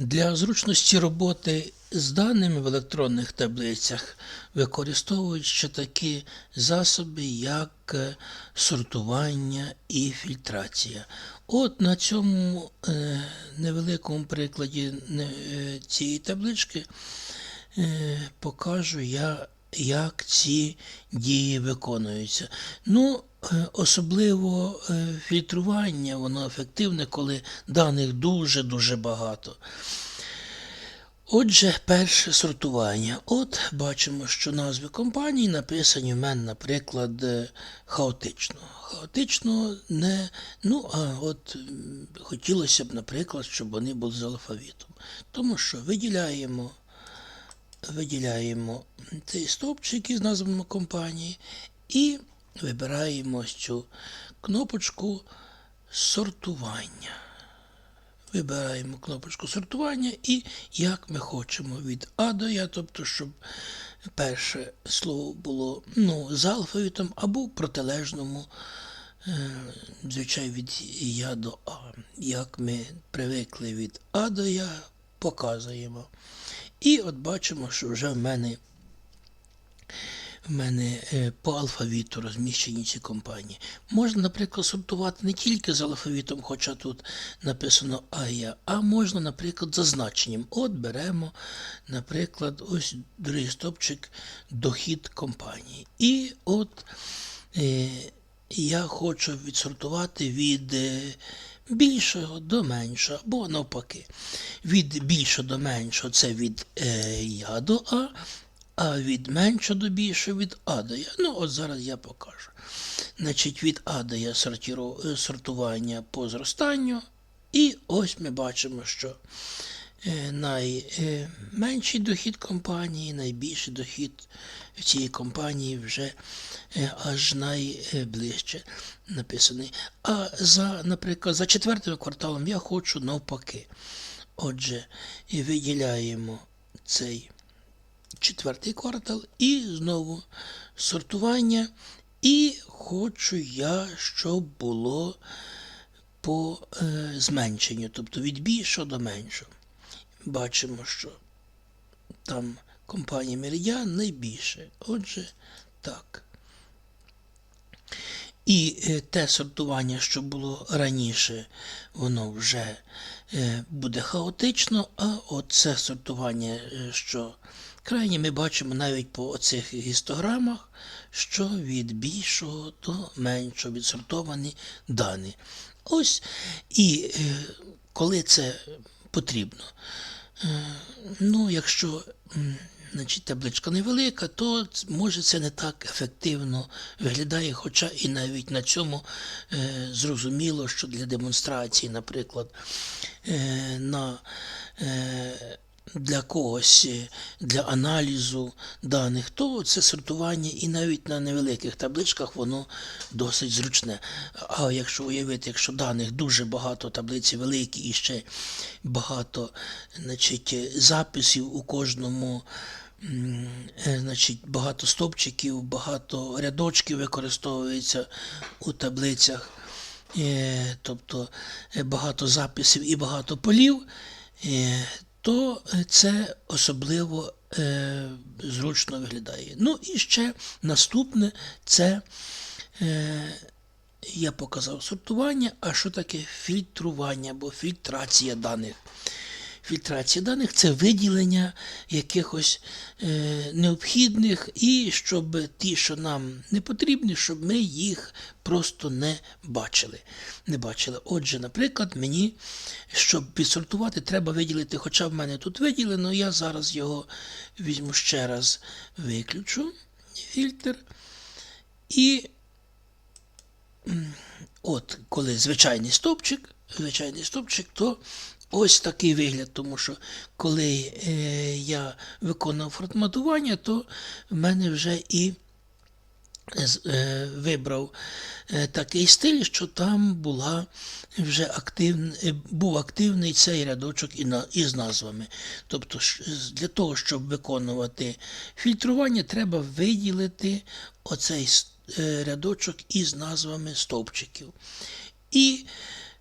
Для зручності роботи з даними в електронних таблицях використовують ще такі засоби, як е, сортування і фільтрація. От на цьому е, невеликому прикладі е, цієї таблички покажу я, як ці дії виконуються. Ну, е, особливо е, фільтрування, воно ефективне, коли даних дуже-дуже багато. Отже, перше сортування. От бачимо, що назви компаній написані в мене, наприклад, е, хаотично. Хаотично не. Ну, а от хотілося б, наприклад, щоб вони були з алфавітом. Тому що виділяємо, виділяємо цей стовпчик із назвами компанії і вибираємо цю кнопочку сортування. Вибираємо кнопочку сортування і як ми хочемо від А до Я, тобто, щоб перше слово було ну, з алфавітом або в протилежному, е, звичайно, від Я до А. Як ми привикли від А до Я, показуємо. І от бачимо, що вже в мене в мене е, по алфавіту розміщені ці компанії. Можна, наприклад, сортувати не тільки з алфавітом, хоча тут написано АЯ, а можна, наприклад, за значенням. От беремо, наприклад, ось другий стопчик дохід компанії. І от е, я хочу відсортувати від е, більшого до меншого, або навпаки. Від більшого до меншого це від е, Я до А, а від меншого до більшого від А до Я. Ну, от зараз я покажу. Значить, від А до Я е, сортування по зростанню. І ось ми бачимо, що найменший дохід компанії, найбільший дохід цієї компанії вже е, аж найближче написаний. А за, наприклад, за четвертим кварталом я хочу навпаки. Отже, виділяємо цей четвертий квартал і знову сортування. І хочу я, щоб було по е, зменшенню, тобто від більшого до меншого. Бачимо, що там компанія Меридіан найбільше. Отже, так. І е, те сортування, що було раніше, воно вже е, буде хаотично, а оце сортування, е, що крайні ми бачимо навіть по оцих гістограмах, що від більшого до меншого відсортовані дані. Ось і коли це потрібно. Е, Ну, якщо значить, табличка невелика, то може це не так ефективно виглядає, хоча і навіть на цьому е, зрозуміло, що для демонстрації, наприклад, е, на е, для когось, е, для аналізу даних, то це сортування і навіть на невеликих табличках воно досить зручне. А якщо уявити, якщо даних дуже багато, таблиці великі і ще багато значить, е, записів у кожному. е, Значить, багато стовпчиків, багато рядочків використовується у таблицях, тобто багато записів і багато полів, то е, це особливо е, зручно виглядає. Ну і ще наступне це е, я показав сортування, а що таке фільтрування або фільтрація даних? Фільтрація даних це виділення якихось е, необхідних, і щоб ті, що нам не потрібні, щоб ми їх просто не бачили. Не бачили. Отже, наприклад, мені, щоб підсортувати, треба виділити, хоча в мене тут виділено, я зараз його візьму ще раз, виключу фільтр. І От коли звичайний стовпчик, звичайний стовпчик, то ось такий вигляд, тому що коли е, я виконав форматування, то в мене вже і е, вибрав е, такий стиль, що там була вже активн, е, був активний цей рядочок і на, із назвами. Тобто, для того, щоб виконувати фільтрування, треба виділити оцей е, рядочок із назвами стовпчиків. І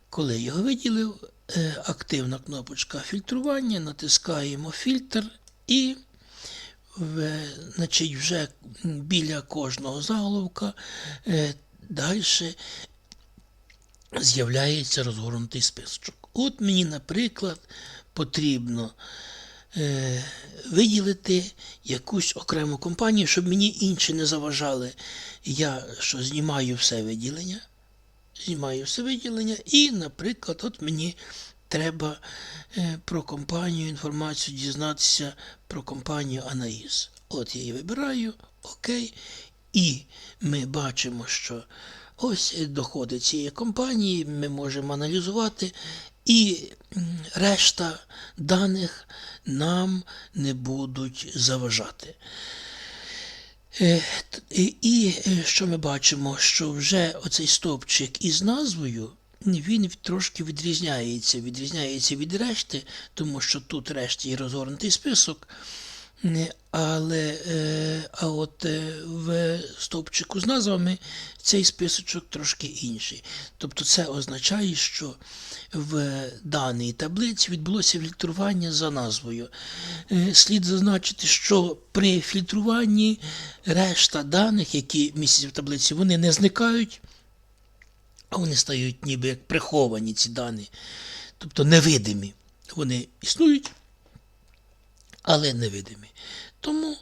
коли його виділив, е, активна кнопочка фільтрування, натискаємо фільтр і в, значить, вже біля кожного заголовка е, далі з'являється розгорнутий списочок. От мені, наприклад, потрібно е, виділити якусь окрему компанію, щоб мені інші не заважали. Я що знімаю все виділення, знімаю все виділення, і, наприклад, от мені треба е, про компанію інформацію дізнатися про компанію Анаїс. От я її вибираю, окей. І ми бачимо, що ось доходи цієї компанії, ми можемо аналізувати, і решта даних нам не будуть заважати. Е, і е, що ми бачимо, що вже оцей стовпчик із назвою, він трошки відрізняється, відрізняється від решти, тому що тут решті є розгорнутий список. Але е, а от е, в стовпчику з назвами цей списочок трошки інший. Тобто це означає, що в даній таблиці відбулося фільтрування за назвою. Е, Слід зазначити, що при фільтруванні решта даних, які містяться в таблиці, вони не зникають, а вони стають ніби як приховані ці дані, тобто невидимі. Вони існують, але невидимі. Тому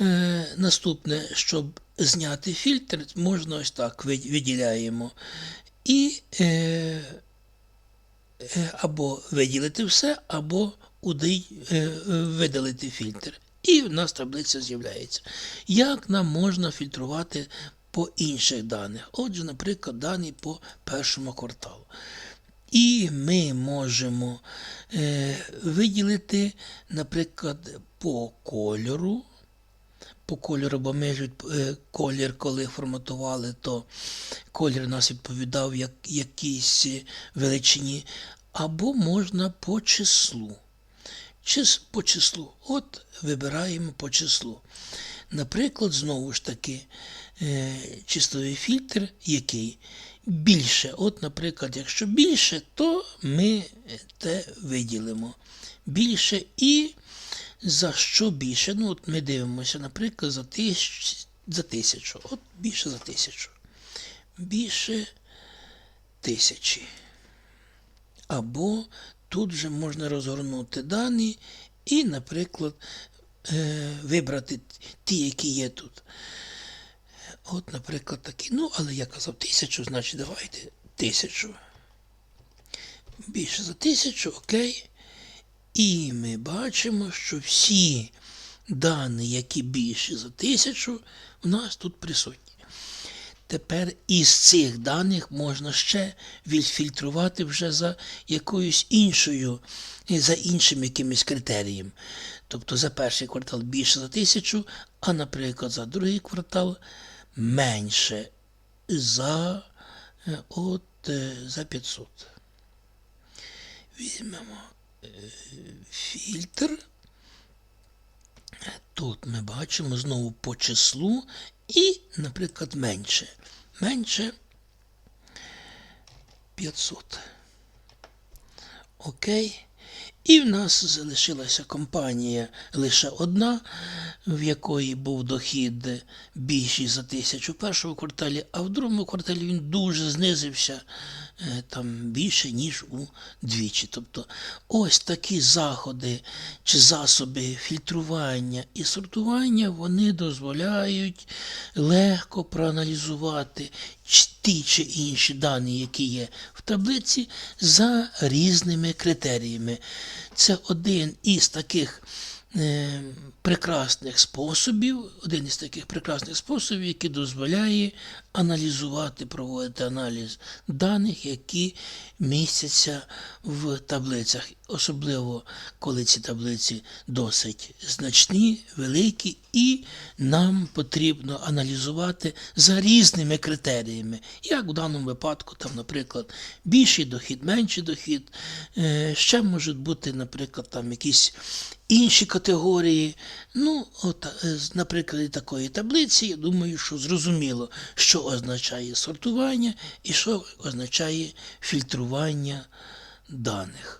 е, наступне, щоб зняти фільтр, можна ось так виділяємо. І е, е, або виділити все, або уди, е, е, видалити фільтр. І в нас таблиця з'являється. Як нам можна фільтрувати по інших даних? Отже, наприклад, дані по першому кварталу. І ми можемо е, виділити, наприклад, по кольору. По кольору, бо ми е, колір, коли форматували, то колір нас відповідав як якійсь величині. Або можна по числу. Чис, по числу. От вибираємо по числу. Наприклад, знову ж таки, е, числовий фільтр, який більше. От, наприклад, якщо більше, то ми те виділимо. Більше і за що більше. Ну, от ми дивимося, наприклад, за тисяч, за тисячу. От більше за тисячу. Більше тисячі. Або тут вже можна розгорнути дані і, наприклад, е, вибрати ті, які є тут. От, наприклад, такі. Ну, але я казав тисячу, значить давайте тисячу. Більше за тисячу, окей. І ми бачимо, що всі дані, які більші за тисячу, у нас тут присутні. Тепер із цих даних можна ще відфільтрувати вже за якоюсь іншою, за іншим якимось критерієм. Тобто за перший квартал більше за тисячу, а, наприклад, за другий квартал менше за, е, от, е, за 500. Візьмемо е, фільтр. Тут ми бачимо знову по числу і, наприклад, менше. Менше 500. Окей. І в нас залишилася компанія лише одна, в якої був дохід більший за тисячу в першому кварталі, а в другому кварталі він дуже знизився е, там більше, ніж у двічі. Тобто ось такі заходи чи засоби фільтрування і сортування вони дозволяють легко проаналізувати ті чи інші дані, які є в таблиці, за різними критеріями. Це один із таких е, прекрасних способів, один із таких прекрасних способів, який дозволяє аналізувати, проводити аналіз даних, які містяться в таблицях, особливо коли ці таблиці досить значні, великі, і нам потрібно аналізувати за різними критеріями, як в даному випадку, там, наприклад, більший дохід, менший дохід, е, ще можуть бути, наприклад, там якісь інші категорії. Ну, от, е, з- на прикладі такої таблиці, я думаю, що зрозуміло, що означає сортування і що означає фільтрування даних.